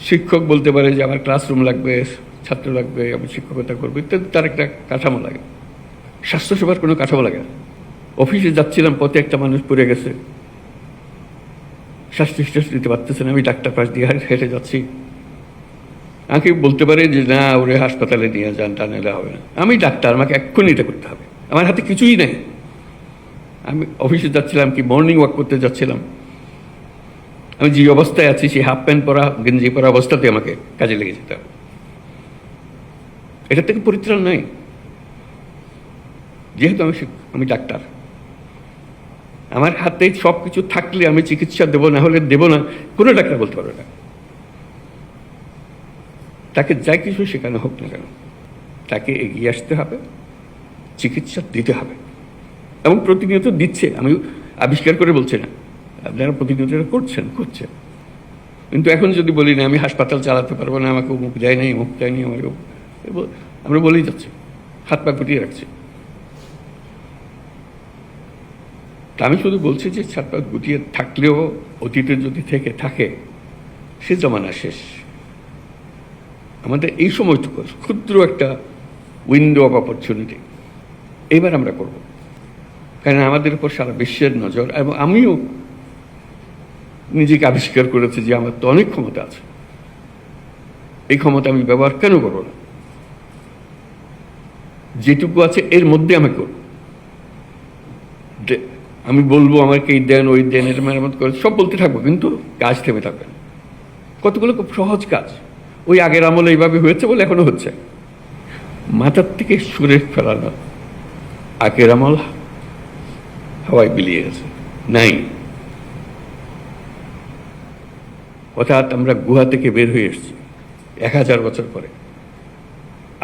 শিক্ষক বলতে পারে যে আমার ক্লাসরুম লাগবে, ছাত্র লাগবে, আমি শিক্ষকতা করব, ইত্যাদি, তার একটা কাঠামো লাগে। স্বাস্থ্যসেবার কোনো কাঠামো লাগে না। অফিসে যাচ্ছিলাম, পথে একটা মানুষ পড়ে গেছে। শ্বাস নিঃশ্বাস নিতে পারতেছে না, আমি ডাক্তার পাশ দিয়ে হেঁটে যাচ্ছি। আমাকে বলতে পারে যে, না, ওরে হাসপাতালে নিয়ে যান টা নিলে হবে না। আমি ডাক্তার, আমাকে এক্ষুনি এটা করতে হবে। আমার হাতে কিছুই নেই। আমি অফিসে যাচ্ছিলাম কি মর্নিং ওয়াক করতে যাচ্ছিলাম। আমি যে অবস্থায় আছি, সেই হাফ প্যান্ট পরা, গেঞ্জি পরা অবস্থাতে আমাকে কাজে লেগে যেতে হবে। এটা থেকে পরিত্রাণ নাই। যেহেতু আমি আমি ডাক্তার, আমার হাতে সব কিছু থাকলে আমি চিকিৎসা দেবো, না হলে দেবো না, কোনো ডাক্তার বলতে পারবে না। তাকে যা কিছু শেখানো হোক না কেন, তাকে এগিয়ে আসতে হবে, চিকিৎসা দিতে হবে। এবং প্রতিনিয়ত দিচ্ছে আমি আবিষ্কার করে বলছি না। আপনারা প্রতিনিয়ত করছেন? করছেন। কিন্তু এখন যদি বলি, না, আমি হাসপাতাল চালাতে পারব না, আমাকে অমুক দেয় নাই আমাকে অমুক- এ আমরা বলেই যাচ্ছি। হাত পা গুটিয়ে রাখছি। আমি শুধু বলছি যে, হাত পা গুটিয়ে থাকলেও অতীতে যদি থেকে থাকে, সে জমানা শেষ। আমাদের এই সময়টুকু ক্ষুদ্র একটা উইন্ডো অফ অপরচুনিটি এবার আমরা করব। কারণ আমাদের উপর সারা বিশ্বের নজর, এবং আমিও নিজেকে আবিষ্কার করেছে যে আমার তো অনেক ক্ষমতা আছে। এই ক্ষমতা আমি ব্যবহার কেন করব না? যেটুকু আছে এর মধ্যে আমি করব। আমি বলব আমাকে এই দেন, ওই দেন এটা মেরামত করে সব বলতে থাকব, কিন্তু কাজ থেমে থাকবে না। কতগুলো খুব সহজ কাজ। ওই আগের আমলে এইভাবে হয়েছে বলে এখনও হচ্ছে। মাথার থেকে সুরে ফেলানো আগের আমল হাওয়ায় বিলিয়ে গেছে। নাই। অর্থাৎ আমরা গুহা থেকে বের হয়ে এসেছি, এক হাজার বছর পরে,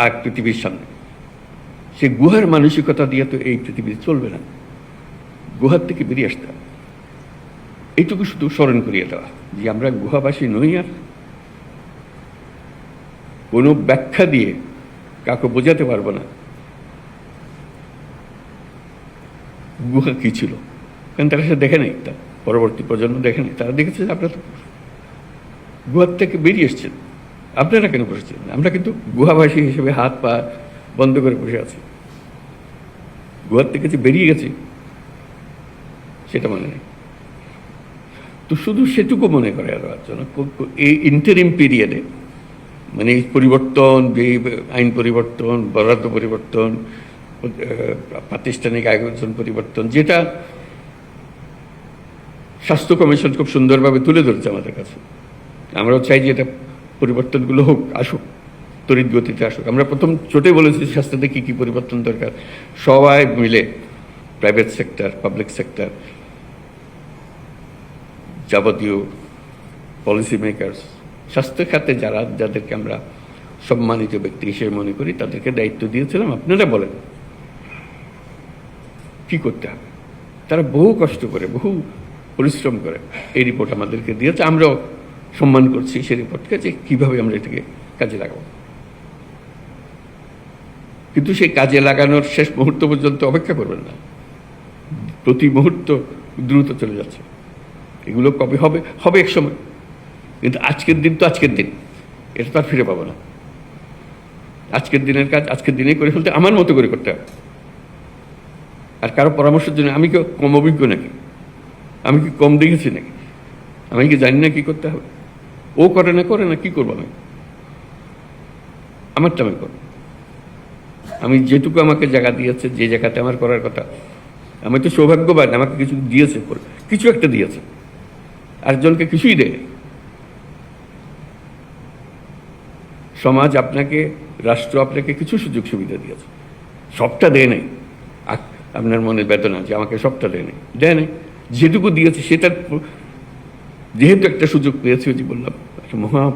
আর পৃথিবীর সামনে। সে গুহার মানসিকতা দিয়ে তো এই পৃথিবী চলবে না। গুহার থেকে বেরিয়ে আসতে হবে। এইটুকু শুধু স্মরণ করিয়ে দেওয়া, যে আমরা গুহাবাসী নই আর। কোনো ব্যাখ্যা দিয়ে কাউকে বোঝাতে পারব না গুহা কি ছিল। কারণ তারা সে দেখে নেই তা পরবর্তী প্রজন্ম দেখে নেই, তারা দেখেছে আপনারা তো গুহার থেকে বেরিয়ে এসছেন। আপনারা কেন বসেছেন? আমরা কিন্তু গুহাবাসী হিসেবে হাত পা বন্ধ করে বসে আছি। গুহার থেকে যে বেরিয়ে গেছি, সেটা মনে নেই। তো শুধু সেটুকু মনে করে কো- এই ইন্টারিম পিরিয়ডে মানে এই পরিবর্তন, যে আইন পরিবর্তন, বরাদ্দ পরিবর্তন প্রাতিষ্ঠানিক আয়োজন পরিবর্তন, যেটা স্বাস্থ্য কমিশন খুব সুন্দরভাবে তুলে ধরেছে আমাদের কাছে। আমরাও চাই যে এটা পরিবর্তনগুলো হোক, আসুক, তড়িৎ গতিতে আসুক। আমরা প্রথম চোটে বলেছি স্বাস্থ্যতে কী কী পরিবর্তন দরকার। সবাই মিলে প্রাইভেট সেক্টর পাবলিক সেক্টর যাবতীয় পলিসি মেকার্স স্বাস্থ্য খাতে যারা, যাদেরকে আমরা সম্মানিত ব্যক্তি হিসেবে মনে করি, তাদেরকে দায়িত্ব দিয়েছিলাম। আপনারা বলেন, কি করতে হবে? তারা বহু কষ্ট করে, বহু পরিশ্রম করে এই রিপোর্ট আমাদেরকে দিয়েছে। আমরাও সম্মান করছি সেই রিপোর্টকে যে কীভাবে আমরা এটাকে কাজে লাগাবো। কিন্তু সেই কাজে লাগানোর শেষ মুহূর্ত পর্যন্ত অপেক্ষা করবেন না। প্রতি মুহূর্ত দ্রুত চলে যাচ্ছে। এগুলো কবে হবে? হবে এক সময়। কিন্তু আজকের দিন তো আজকের দিন। এটা তো আর ফিরে পাবো না। আজকের দিনের কাজ আজকের দিনেই করে ফেলতে আমার মতো করে করতে হবে। আর কারও পরামর্শের জন্য আমি কি কম অভিজ্ঞ নাকি? আমি কি কম দেখেছি নাকি? আমি কি জানি না কি করতে হবে? ও করে না করে না, কি করব আমি? আমারটা আমি করব। আমি যেটুকু আমাকে জায়গা দিয়েছে, যে জায়গাতে আমার করার কথা, আমি তো সৌভাগ্যবান, আমাকে কিছু দিয়েছে, কিছু একটা দিয়েছে। আরেকজনকে কিছুই দেয় সমাজ আপনাকে, রাষ্ট্র আপনাকে কিছু সুযোগ সুবিধা দিয়েছে। সবটা দেয় নাই। আপনার মনে বেদনা যে আমাকে সবটা দেয় নাই। দেয় নাই। যেটুকু দিয়েছে, সেটার যেহেতু একটা সুযোগ পেয়েছি ওই যে বললাম একটা মহা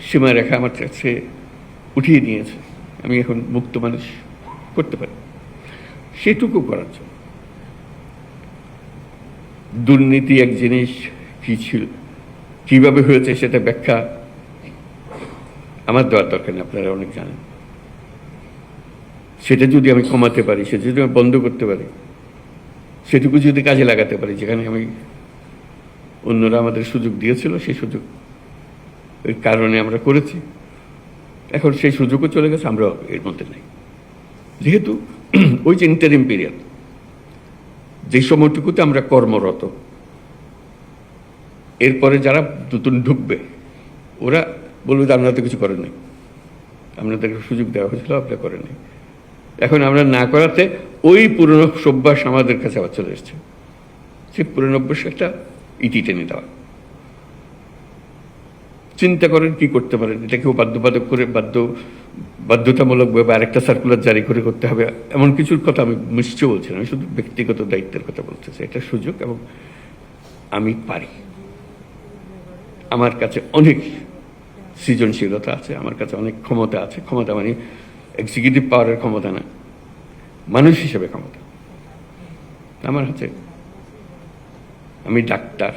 সীমারেখা আমার কাছে উঠিয়ে নিয়েছে। আমি এখন মুক্ত মানুষ করতে পারি। সেটুকু করার জন্য। দুর্নীতি এক জিনিস কি ছিল? কীভাবে হয়েছে সেটা ব্যাখ্যা আমার দেওয়ার দরকার নেই, আপনারা অনেক জানেন। সেটা যদি আমি কমাতে পারি, সেটা যদি আমি বন্ধ করতে পারি সেটুকু যদি কাজে লাগাতে পারি, যেখানে আমি অন্যরা আমাদের সুযোগ দিয়েছিল, সেই সুযোগ এর কারণে আমরা করেছি। এখন সেই সুযোগও চলে গেছে আমরা এর মধ্যে নেই। যেহেতু ওই যে ইন্টারিম পিরিয়ড যে সময়টুকুতে আমরা কর্মরত, এরপরে যারা নতুন ঢুকবে, ওরা বলবে যে, আপনারা তো কিছু করেন নাই আপনাদেরকে সুযোগ দেওয়া হয়েছিল আপনারা করেননি। এখন আমরা না করাতে ওই পুরনো সভ্যাস আমাদের কাছে আবার চলে এসছে। সেই পুরনো একটা ইতি টেনে দেওয়া। চিন্তা করেন কি করতে পারেন? এটা কেউ বাধ্যবাধক করে বাধ্য বাধ্যতামূলকভাবে আরেকটা সার্কুলার জারি করে করতে হবে। এমন কিছুর কথা আমি নিশ্চয় বলছি না। আমি শুধু ব্যক্তিগত দায়িত্বের কথা বলতেছি এটা সুযোগ এবং আমি পারি। আমার কাছে অনেক সৃজনশীলতা আছে, আমার কাছে অনেক ক্ষমতা আছে। ক্ষমতা মানে এক্সিকিউটিভ পাওয়ারের ক্ষমতা না মানুষ হিসেবে ক্ষমতা। আমার হাতে আমি ডাক্তার,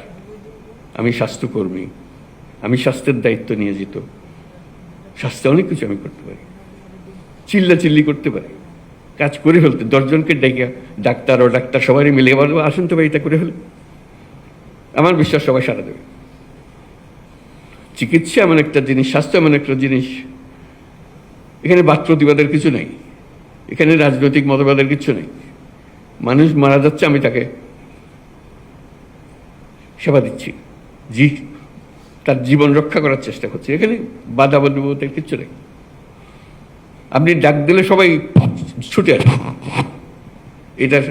আমি স্বাস্থ্যকর্মী, আমি স্বাস্থ্যের দায়িত্ব নিয়োজিত স্বাস্থ্যে অনেক কিছু আমি করতে পারি। চিল্লা চিল্লি করতে পারি। কাজ করে ফেলতে, দশজনকে ডেকে ডাক্তার ও ডাক্তার সবাই মিলে এবার আসুন তো এটা করে ফেলে। আমার বিশ্বাস সবাই সারা দেবে। চিকিৎসা এমন একটা জিনিস, স্বাস্থ্য এমন একটা জিনিস এখানে বাদ প্রতিবাদের কিছু নেই। এখানে রাজনৈতিক মতবাদের কিছু নেই। মানুষ মারা যাচ্ছে, আমি তাকে সেবা দিচ্ছি। জি, তার জীবন রক্ষা করার চেষ্টা করছি। এখানে বাধা বলতে কিচ্ছু নেই। আপনি ডাক দিলে সবাই ছুটে আসে। এটার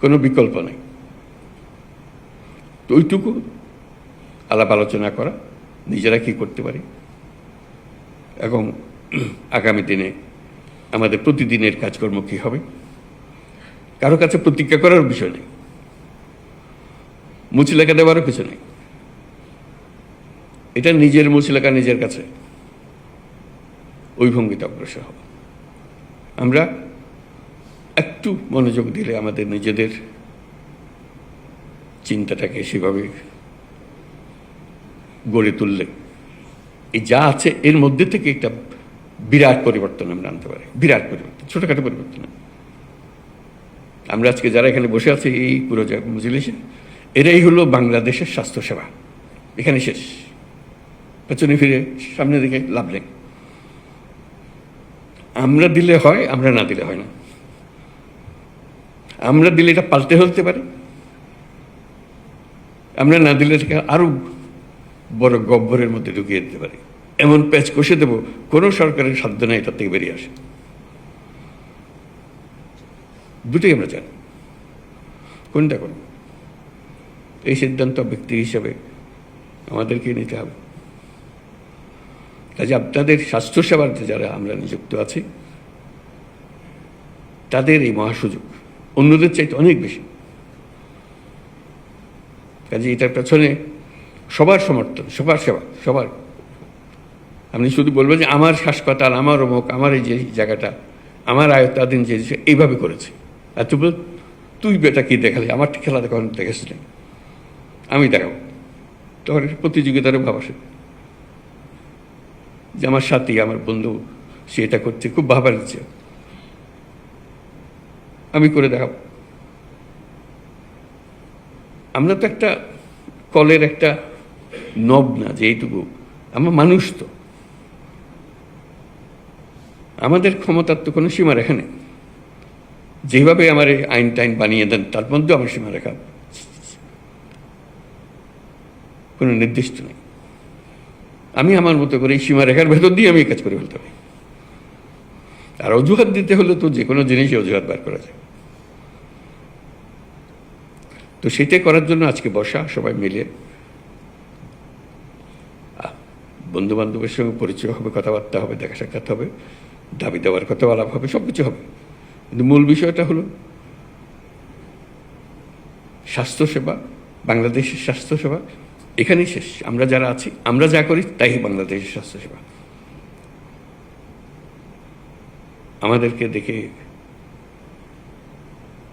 কোনো বিকল্প নেই। তো ওইটুকু আলাপ আলোচনা করা, নিজেরা কি করতে পারি? এবং আগামী দিনে আমাদের প্রতিদিনের কাজকর্ম কী হবে? কারও কাছে প্রতিজ্ঞা করার বিষয় নেই। মুচলেখা দেওয়ারও কিছু নেই। এটা নিজের মুচলেখা নিজের কাছে। ওই ভঙ্গিতে অগ্রসর হব আমরা একটু মনোযোগ দিলে আমাদের নিজেদের চিন্তাটাকে সেভাবে গড়ে তুললে এই যা আছে, এর মধ্যে থেকে একটা বিরাট পরিবর্তন আমরা আনতে পারি। বিরাট পরিবর্তন, ছোটখাটো পরিবর্তন। আমরা আজকে যারা এখানে বসে আছি, এই পুরো মজলিসে, এরাই হলো বাংলাদেশের স্বাস্থ্যসেবা। এখানে শেষ। পেছনে ফিরে সামনে দিকে লাভ নেই। আমরা দিলে হয়, আমরা না দিলে হয় না। আমরা দিলে এটা পাল্টে ফেলতে পারি। আমরা না দিলে এটাকে আরও বড় গব্বরের মধ্যে ঢুকিয়ে দিতে পারি। এমন প্যাচ কষে দেবো, কোনো সরকারের সাধ্য নেই তার থেকে বেরিয়ে আসে। দুটোই আমরা জানি। কোনটা কোন এই সিদ্ধান্ত ব্যক্তি হিসাবে আমাদেরকে নিতে হবে। কাজে আপনাদের স্বাস্থ্যসেবাতে যারা আমরা নিযুক্ত আছি, তাদের এই মহাসুযোগ অন্যদের চাইতে অনেক বেশি। কাজে এটার পেছনে সবার সমর্থন, সবার সেবা, সবার। আপনি শুধু বলবেন যে আমার হাসপাতাল আমার অমুক, আমার এই যে জায়গাটা, আমার আয়ত্তাধীন যে এইভাবে করেছে। আর তুই বল, তুই বেটা কি দেখালি? আমার খেলা দেখা দেখেছিলি আমি দেখাবো। তখন প্রতিযোগিতারও ভাব আসে। যে আমার সাথী, আমার বন্ধু, সে এটা করছে, খুব ভাবার ইচ্ছে আমি করে দেখাবো। আমরা তো একটা কলের একটা নব না যে আমরা মানুষ তো। আমাদের ক্ষমতার তো কোনো সীমা রেখা নেই। যেভাবে আমার আইন টাইন বানিয়ে দেন, তার মধ্যেও আমার সীমা রেখা কোনো নির্দিষ্ট নেই। আমি আমার মতো করে এই সীমারেখার ভেতর দিয়ে আমি কাজ করে ফেলতে পারি। আর অজুহাত দিতে হলে তো যে কোনো জিনিসই অজুহাত বার করা যায়। তো সেটাই করার জন্য আজকে বসা, সবাই মিলে বন্ধু বান্ধবের সঙ্গে পরিচয় হবে, কথাবার্তা হবে, দেখা সাক্ষাৎ হবে, দাবি দেওয়ার কথা আলাপ হবে সব কিছু হবে। কিন্তু মূল বিষয়টা হলো, স্বাস্থ্যসেবা, বাংলাদেশের স্বাস্থ্যসেবা এখানেই শেষ। আমরা যারা আছি, আমরা যা করি তাই বাংলাদেশের স্বাস্থ্যসেবা। আমাদেরকে দেখে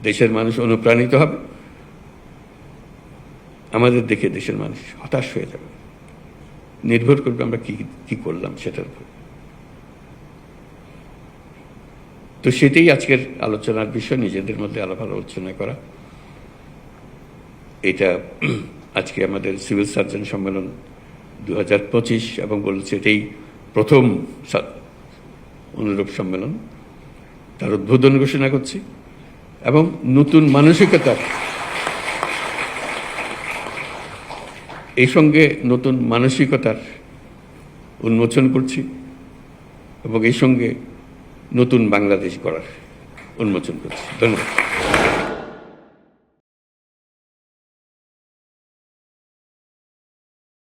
দেশের মানুষ অনুপ্রাণিত হবে। আমাদের দেখে দেশের মানুষ হতাশ হয়ে যাবে। নির্ভর করবে আমরা কি কি করলাম সেটার উপর। তো সেটাই আজকের আলোচনার বিষয়, নিজেদের মধ্যে আলাপ আলোচনা করা। এটা আজকে আমাদের সিভিল সার্জন সম্মেলন দু পঁচিশ, এবং বলেছে এটাই প্রথম অনুরূপ সম্মেলন। তার উদ্বোধন ঘোষণা করছি, এবং নতুন মানসিকতার এই সঙ্গে নতুন মানসিকতার উন্মোচন করছি এবং এই সঙ্গে নতুন বাংলাদেশ গড়ার উন্মোচন করছি। ধন্যবাদ।